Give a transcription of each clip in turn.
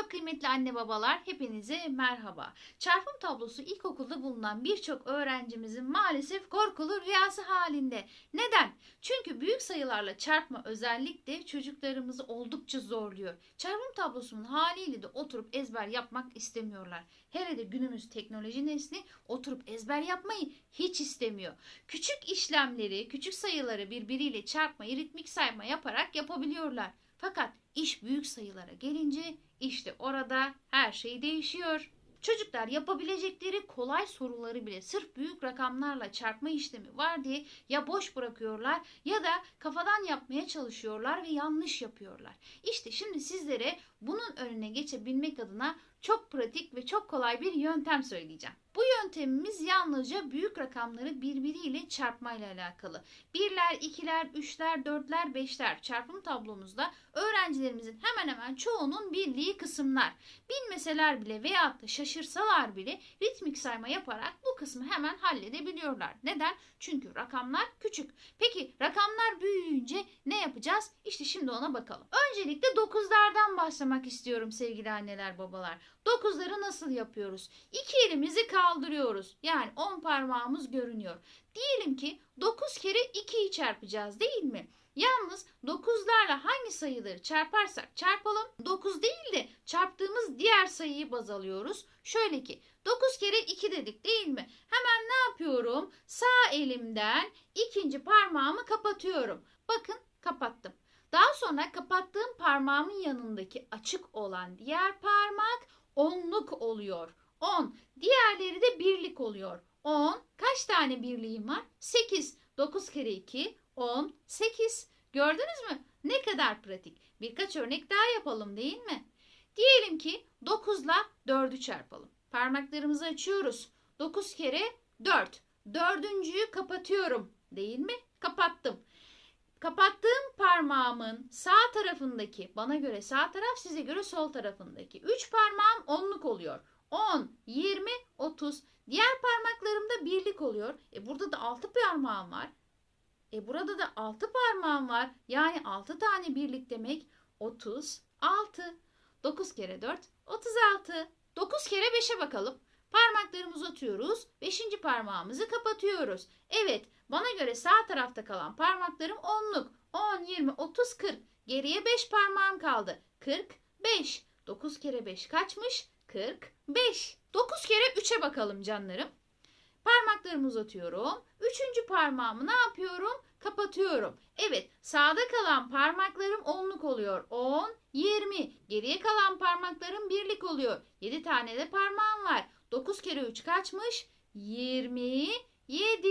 Çok kıymetli anne babalar hepinize merhaba. Çarpım tablosu ilkokulda bulunan birçok öğrencimizin maalesef korkulu rüyası halinde. Neden? Çünkü büyük sayılarla çarpma özellikle çocuklarımızı oldukça zorluyor. Çarpım tablosunun haliyle de oturup ezber yapmak istemiyorlar. Hele de günümüz teknoloji nesli oturup ezber yapmayı hiç istemiyor. Küçük işlemleri, küçük sayıları birbiriyle çarpmayı ritmik sayma yaparak yapabiliyorlar. Fakat iş büyük sayılara gelince işte orada her şey değişiyor. Çocuklar yapabilecekleri kolay soruları bile sırf büyük rakamlarla çarpma işlemi var diye ya boş bırakıyorlar ya da kafadan yapmaya çalışıyorlar ve yanlış yapıyorlar. İşte şimdi sizlere bunun önüne geçebilmek adına çok pratik ve çok kolay bir yöntem söyleyeceğim. Bu yöntemimiz yalnızca büyük rakamları birbiriyle çarpmayla alakalı. Birler, ikiler, üçler, dörtler, beşler çarpım tablomuzda öğrencilerimizin hemen hemen çoğunun bildiği kısımlar. Bilmeseler bile veyahut da şaşırsalar bile ritmik sayma yaparak bu kısmı hemen halledebiliyorlar. Neden? Çünkü rakamlar küçük. Peki rakamlar büyüyünce ne yapacağız? İşte şimdi ona bakalım. Öncelikle dokuzlardan başlamak istiyorum sevgili anneler babalar. Dokuzları nasıl yapıyoruz? İki elimizi kaldırıyoruz. Yani 10 parmağımız görünüyor. Diyelim ki 9 kere 2'yi çarpacağız değil mi? Yalnız 9'larla hangi sayıları çarparsak çarpalım 9 değil de çarptığımız diğer sayıyı baz alıyoruz. Şöyle ki 9 kere 2 dedik değil mi? Hemen ne yapıyorum? Sağ elimden ikinci parmağımı kapatıyorum. Bakın kapattım. Daha sonra kapattığım parmağımın yanındaki açık olan diğer parmak onluk oluyor. 10. Diğerleri de birlik oluyor. 10. Kaç tane birliğim var? 8. 9 kere 2 10 8. Gördünüz mü? Ne kadar pratik. Birkaç örnek daha yapalım değil mi? Diyelim ki 9 ile 4'ü çarpalım. Parmaklarımızı açıyoruz. 9 kere 4. Dördüncüyü kapatıyorum. Değil mi? Kapattım. Kapattığım parmağımın sağ tarafındaki, bana göre sağ taraf, size göre sol tarafındaki 3 parmağım onluk oluyor. 10, 20, 30. Diğer parmaklarımda birlik oluyor. E burada da 6 parmağım var. E burada da 6 parmağım var. Yani 6 tane birlik demek 36. 9 kere 4 36. 9 kere 5'e bakalım. Parmaklarımızı atıyoruz. 5. parmağımızı kapatıyoruz. Evet, bana göre sağ tarafta kalan parmaklarım onluk. 10, 20, 30, 40. Geriye 5 parmağım kaldı. 45. 9 kere 5 kaçmış? 45. 9 kere 3'e bakalım canlarım. Parmaklarımı uzatıyorum. Üçüncü parmağımı ne yapıyorum? Kapatıyorum. Evet sağda kalan parmaklarım onluk oluyor. 10, 20. Geriye kalan parmaklarım birlik oluyor. 7 tane de parmağım var. 9 kere 3 kaçmış? 27.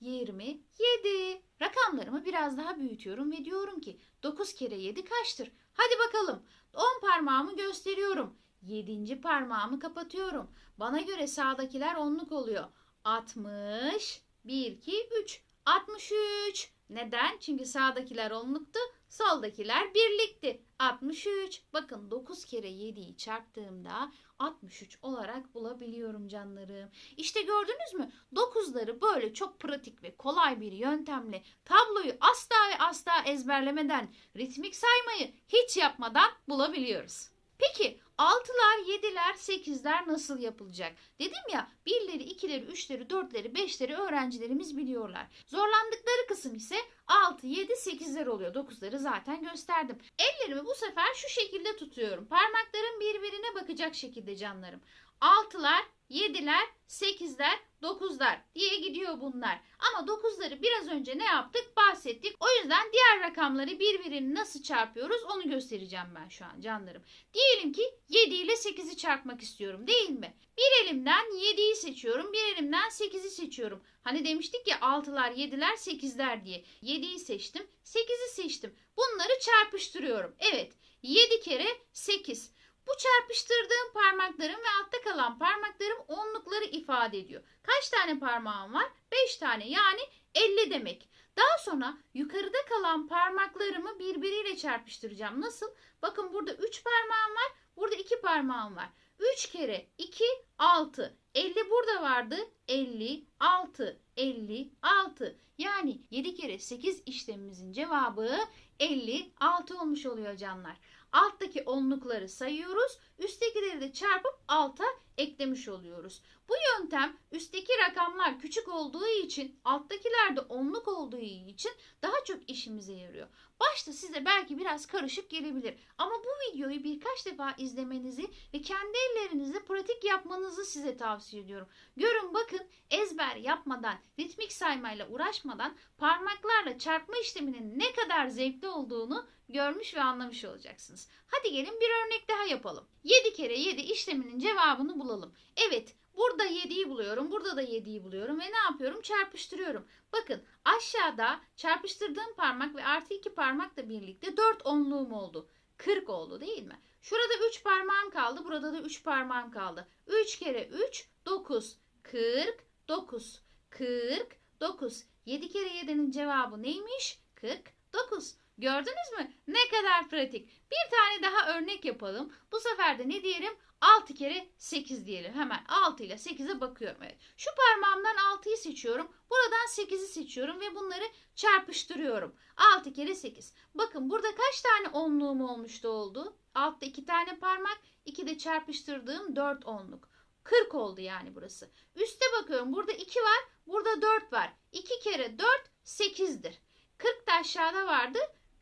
27. Rakamlarımı biraz daha büyütüyorum ve diyorum ki 9 kere 7 kaçtır? Hadi bakalım. 10 parmağımı gösteriyorum. 7. parmağımı kapatıyorum. Bana göre sağdakiler onluk oluyor. 60, 1, 2, 3. 63. Neden? Çünkü sağdakiler onluktu, soldakiler birlikti. 63. Bakın 9 kere 7'yi çarptığımda 63 olarak bulabiliyorum canlarım. İşte gördünüz mü? 9'ları böyle çok pratik ve kolay bir yöntemle tabloyu asla ve asla ezberlemeden, ritmik saymayı hiç yapmadan bulabiliyoruz. Peki 6'lar, 7'ler, 8'ler nasıl yapılacak? Dedim ya 1'leri, 2'leri, 3'leri, 4'leri, 5'leri öğrencilerimiz biliyorlar. Zorlandıkları kısım ise 6, 7, 8'ler oluyor. 9'ları zaten gösterdim. Ellerimi bu sefer şu şekilde tutuyorum. Parmaklarım birbirine bakacak şekilde canlarım. 6'lar, 7'ler, 8'ler, 9'lar diye gidiyor bunlar. Ama 9'ları biraz önce ne yaptık? Bahsettik. O yüzden diğer rakamları birbirini nasıl çarpıyoruz onu göstereceğim ben şu an canlarım. Diyelim ki 7 ile 8'i çarpmak istiyorum değil mi? Bir elimden 7'yi seçiyorum, bir elimden 8'i seçiyorum. Hani demiştik ya 6'lar, 7'ler, 8'ler diye. 7'yi seçtim, 8'i seçtim. Bunları çarpıştırıyorum. Evet, 7 kere 8. Bu çarpıştırdığım parmaklarım ve altta kalan parmaklarım onlukları ifade ediyor. Kaç tane parmağım var? 5 tane yani 50 demek. Daha sonra yukarıda kalan parmaklarımı birbiriyle çarpıştıracağım. Nasıl? Bakın burada 3 parmağım var, burada 2 parmağım var. 3 kere 2 6. 50 burada vardı. 56. 56. Yani 7 kere 8 işlemimizin cevabı 56 olmuş oluyor canlar. alttaki onlukları sayıyoruz. Üsttekileri de çarpıp alta eklemiş oluyoruz. Bu yöntem üstteki rakamlar küçük olduğu için alttakiler de onluk olduğu için daha çok işimize yarıyor. Başta size belki biraz karışık gelebilir ama bu videoyu birkaç defa izlemenizi ve kendi ellerinizle pratik yapmanızı size tavsiye ediyorum. Görün bakın ezber yapmadan, ritmik saymayla uğraşmadan parmaklarla çarpma işleminin ne kadar zevkli olduğunu görmüş ve anlamış olacaksınız. Hadi gelin bir örnek daha yapalım. 7 kere 7 işleminin cevabını bulalım. Evet burada 7'yi buluyorum, burada da 7'yi buluyorum ve ne yapıyorum? Çarpıştırıyorum. Bakın aşağıda çarpıştırdığım parmak ve artı 2 parmakla birlikte 4 onluğum oldu. 40 oldu değil mi? Şurada 3 parmağım kaldı, burada da 3 parmağım kaldı. 3 kere 3 9. 49. 49. 7 kere 7'nin cevabı neymiş? 49. Gördünüz mü? Ne kadar pratik. Bir tane daha örnek yapalım. Bu sefer de ne diyelim? 6 kere 8 diyelim. Hemen 6 ile 8'e bakıyorum. Evet. Şu parmağımdan 6'yı seçiyorum. Buradan 8'i seçiyorum ve bunları çarpıştırıyorum. 6 kere 8. Bakın burada kaç tane onluğum olmuştu oldu? Altta 2 tane parmak, 2 de çarpıştırdığım 4 onluk. 40 oldu yani burası. Üste bakıyorum. Burada 2 var, burada 4 var. 2 kere 4 8'dir. 40 da aşağıda vardı.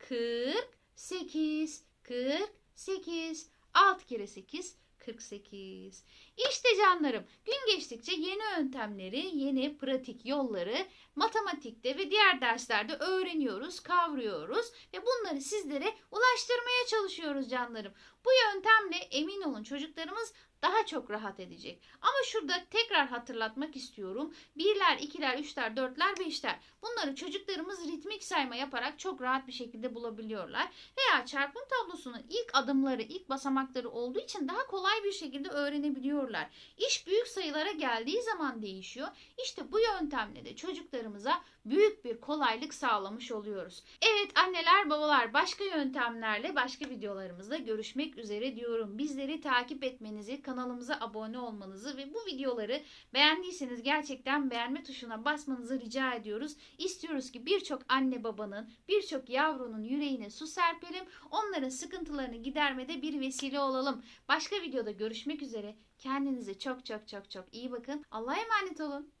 48. 48. 6 kere 8 48. İşte canlarım gün geçtikçe yeni yöntemleri, yeni pratik yolları matematikte ve diğer derslerde öğreniyoruz, kavruyoruz ve bunları sizlere ulaştırmaya çalışıyoruz canlarım. Bu yöntemle emin olun çocuklarımız daha çok rahat edecek. Ama şurada tekrar hatırlatmak istiyorum. Birler, ikiler, üçler, dörtler, beşler. Bunları çocuklarımız ritmik sayma yaparak çok rahat bir şekilde bulabiliyorlar. Veya çarpım tablosunun ilk adımları, ilk basamakları olduğu için daha kolay bir şekilde öğrenebiliyorlar. İş büyük sayılara geldiği zaman değişiyor. İşte bu yöntemle de çocuklarımıza büyük bir kolaylık sağlamış oluyoruz. Evet anneler babalar başka yöntemlerle başka videolarımızda görüşmek üzere diyorum. Bizleri takip etmenizi, kanalımıza abone olmanızı ve bu videoları beğendiyseniz gerçekten beğenme tuşuna basmanızı rica ediyoruz. İstiyoruz ki birçok anne babanın, birçok yavrunun yüreğine su serpelim. Onların sıkıntılarını gidermede bir vesile olalım. Başka videoda görüşmek üzere. Kendinize çok çok çok çok iyi bakın. Allah'a emanet olun.